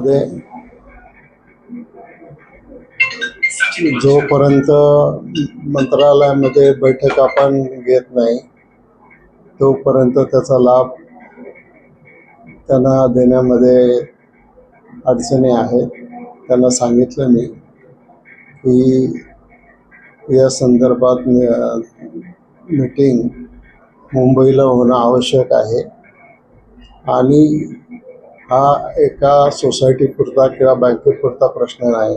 मध्ये जोपर्यंत मंत्रालयामध्ये बैठक आपण घेत नाही तोपर्यंत त्याचा लाभ त्यांना देण्यामध्ये अडचणी आहेत. त्यांना सांगितलं मी की या संदर्भात मीटिंग मुंबईला होणं आवश्यक आहे. आणि हा एका सोसायटीपुरता किंवा बँकेपुरता प्रश्न नाही.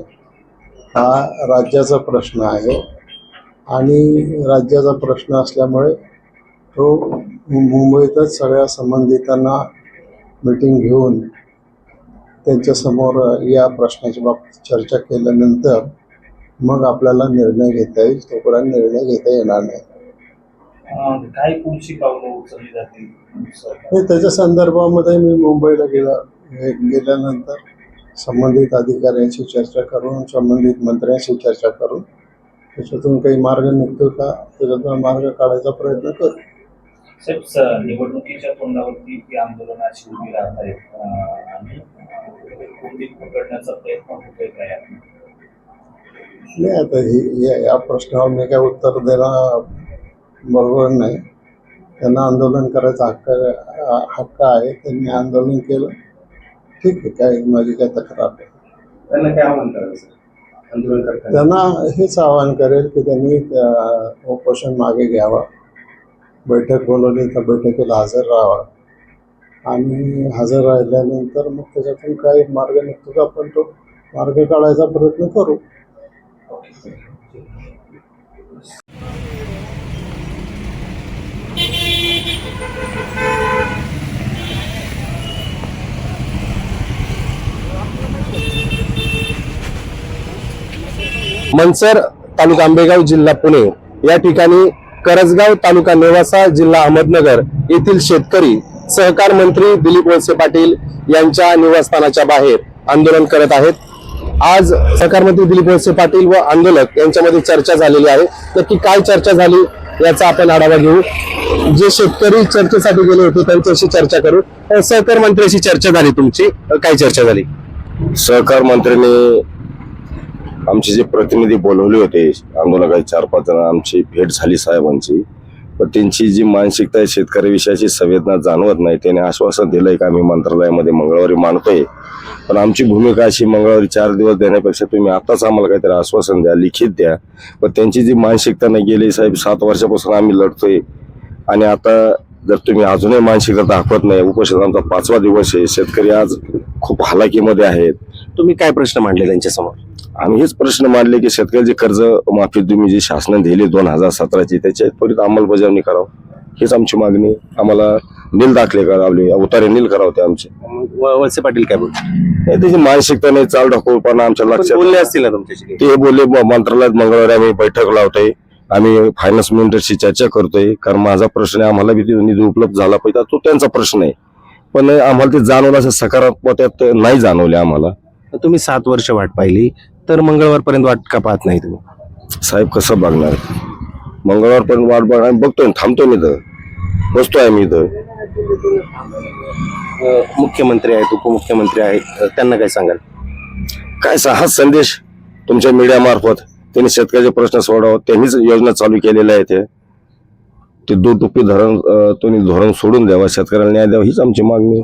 हा राज्याचा प्रश्न आहे. आणि राज्याचा प्रश्न असल्यामुळे तो मुंबईतच सगळ्या संबंधितांना मीटिंग घेऊन त्यांच्यासमोर या प्रश्नाच्या बाबतीत चर्चा केल्यानंतर मग आपल्याला निर्णय घेता येईल. तोपर्यंत निर्णय घेता येणार नाही. काय पुढची पावलं उचलली जातील? त्याच्या संदर्भामध्ये मी मुंबईला गेला गेल्यानंतर संबंधित अधिकाऱ्यांशी चर्चा करून संबंधित मंत्र्यांशी चर्चा करून त्याच्यातून काही मार्ग निघतो का? त्याच्यातून मार्ग काढायचा प्रयत्न करू. साहेब निवडणुकीच्या तोंडावरती ही आंदोलनाची उभी राहत आहेत अं, आणि कोंडीत पकडण्याचा प्रयत्न होतोय काय नाही आता ही या- या प्रश्नावर मी काय उत्तर देणं बरोबर नाही. त्यांना आंदोलन करायचा हक्क हक्क आहे. त्यांनी आंदोलन केलं. ठीक आहे काय माझी काय तक्रार नाही. त्यांना काय आव्हान करायचं? आंदोलन करताना? त्यांना हेच आवाहन करेल की त्यांनी त्या उपोषण मागे घ्यावं. बैठक बोलवली तर बैठकीला हजर राहावं. आणि हजर राहिल्यानंतर मग त्याच्यातून काही मार्ग निघतो का? आपण तो मार्ग काढायचा प्रयत्न करू. मनसर तालुका आंबेगाव जिल्हा पुणे. या ठिकाणी करजगाव तालुका नेवासा जिल्हा अहमदनगर येथील शेतकरी सहकार मंत्री दिलीप वळसे पाटील यांच्या निवासस्थानाच्या बाहेर आंदोलन करत आहेत. आज सहकार मंत्री दिलीप वळसे पाटील व आंदोलक यांच्यामध्ये चर्चा झालेली आहे. नक्की काय चर्चा झाली? याचा आपण आढावा घेऊ. जे शेतकरी चर्चेसाठी गेले होते त्यांच्याशी चर्चा करू. सहकार मंत्र्याशी चर्चा झाली तुमची. काय चर्चा झाली? सहकार मंत्र्यांनी आमचे जे प्रतिनिधी बोलवले होते आंदोलकाचे चार पाच जण आमची भेट झाली साहेबांची. पण त्यांची जी मानसिकता आहे शेतकऱ्याविषयाची संवेदना जाणवत नाही. त्याने आश्वासन दिलंय का आम्ही मंत्रालयामध्ये मंगळवारी मांडतोय. पण आमची भूमिका अशी मंगळवारी चार दिवस देण्यापेक्षा तुम्ही आताच आम्हाला काहीतरी आश्वासन द्या लिखित द्या. पण त्यांची जी मानसिकता नाही गेली साहेब सात वर्षापासून आम्ही लढतोय. आणि आता जर तुम्ही अजूनही मानसिकता दाखवत नाही उपोषण आमचा पाचवा दिवस आहे शेतकरी आज खूप हालाकीमध्ये आहेत. तुम्ही काय प्रश्न मांडले त्यांच्यासमोर? आम्ही हेच प्रश्न मांडले की शेतकऱ्याचे कर्ज माफी तुम्ही जी शासनाने दिली दोन हजार सतराची त्याची त्वरित अंमलबजावणी करावं. हीच आमची मागणी. आहे. आम्हाला नील दाखले करावले उतारे नील करावते आमचे. व- वळसे पाटील काय बोलले? नाही त्याची मानसिकता नाही चाल ढकलपणा आमच्या पण लक्षात बोलले असतील ना तुमच्याशी ते बोलले "म- मंत्रालयात मंगळवारी आम्ही बैठक लावतोय. आम्ही फायनान्स मिनिस्टरशी चर्चा करतोय. कारण माझा प्रश्न आहे आम्हाला निधी उपलब्ध झाला पाहिजे. तो त्यांचा प्रश्न आहे. पण आम्हाला ते जाणवलं असं सकारात्मक त्यात नाही जाणवले आम्हाला. तुम्ही सात वर्ष वाट पाहिली. तर मंगळवारपर्यंत वाट का पाहत नाही तुम्ही? साहेब कसं बघणार? मंगळवार पण वाट बघ आम्ही बघतोय थांबतोय मी इथं. बसतोय आम्ही इथं. मुख्यमंत्री आहेत उपमुख्यमंत्री आहेत. त्यांना काय सांगाल? काय सा- हाच संदेश तुमच्या मीडिया मार्फत? त्यांनी शेतकऱ्याचे प्रश्न सोडावं त्यांनीच योजना चालू केलेल्या आहेत. ते दो टुपी धरण तुम्ही धोरण सोडून द्यावा शेतकऱ्याला न्याय द्यावा हीच आमची मागणी.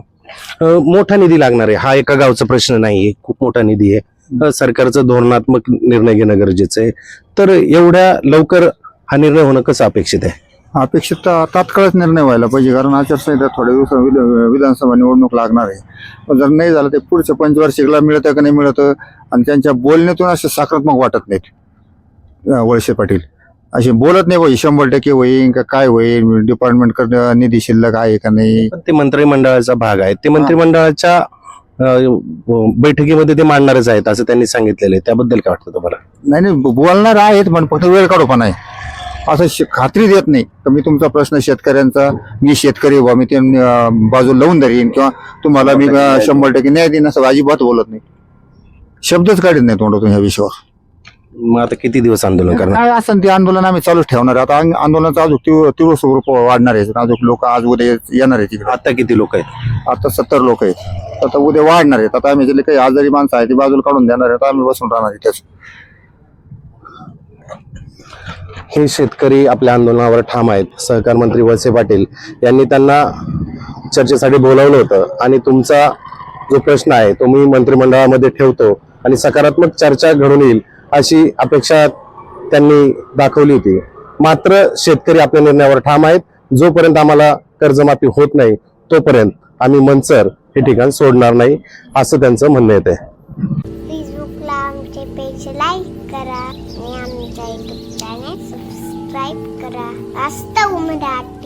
मोठा निधी लागणार आहे. हा एका गावचा प्रश्न नाहीये खूप मोठा निधी आहे. सरकारचं धोरणात्मक निर्णय घेणं गरजेचं आहे. तर एवढ्या लवकर हा निर्णय होणं कसं अपेक्षित आहे? अपेक्षित तात्काळच निर्णय व्हायला पाहिजे कारण आचारसंहिता थोड्या दिवसात विध- विधानसभा निवडणूक लागणार आहे. जर नाही झालं ते पुढच्या पंचवार्षिकला मिळतं का नाही मिळतं? आणि त्यांच्या बोलण्यातून असे सकारात्मक वाटत नाहीत. वळसे पाटील. असे बोलत नाही पाहिजे शंभर टक्के होईल का काय होईल डिपार्टमेंट कडनं निधी शिल्लक आहे का नाही? पण ते मंत्रिमंडळाचा भाग आहे. ते मंत्रिमंडळाच्या बैठकीमध्ये ते मांडणारच आहेत असं त्यांनी सांगितलेलं आहे. त्याबद्दल काय वाटतं तुम्हाला? नाही नाही बोलणार आहेत पण फक्त वेळ काढूपणा आहे असं खात्री देत नाही. तर मी तुमचा प्रश्न शेतकऱ्यांचा मी शेतकरी व्हा मी ते बाजू लावून धरीन किंवा तुम्हाला मी शंभर टक्के न्याय देईन असं अजिबात बोलत नाही. शब्दच काढत नाही तोंडातून ह्या विषयावर मग आता किती दिवस आंदोलन करणार? काय असं ते आंदोलन आम्ही चालूच ठेवणार आहे. आता आंदोलनाचं अजून तीव्र तीव्र स्वरूप वाढणार आहे. अजून लोक आज उद्या येणार आहे तिकडे आता किती लोक आहेत? आता सत्तर लोक आहेत. आता उद्या वाढणार आहेत. आता आम्ही ज्याला काही आजारी माणसं आहे ती बाजूला काढून देणार आहेत. आम्ही बसून राहणार आहे त्याच हे शेतकरी आपल्या आंदोलनावर ठाम आहेत. सहकार मंत्री वळसे पाटील यांनी त्यांना चर्चेसाठी बोलावलं होतं. आणि तुमचा जो प्रश्न आहे तो मी मंत्रिमंडळामध्ये ठेवतो. आणि सकारात्मक चर्चा घडून येईल. अशी अपेक्षा त्यांनी दाखवली होती. मात्र शेतकरी आपल्या निर्णयावर ठाम आहेत. जोपर्यंत आम्हाला कर्जमाफी होत नाही तोपर्यंत आम्ही मनसर हे ठिकाण सोडणार नाही असं त्यांचं म्हणणं येते फेसबुकला आमचे पेज लाईक करा आणि आमच्या युट्यूब चॅनेल सबस्क्राईब करा. वास्तव मराठी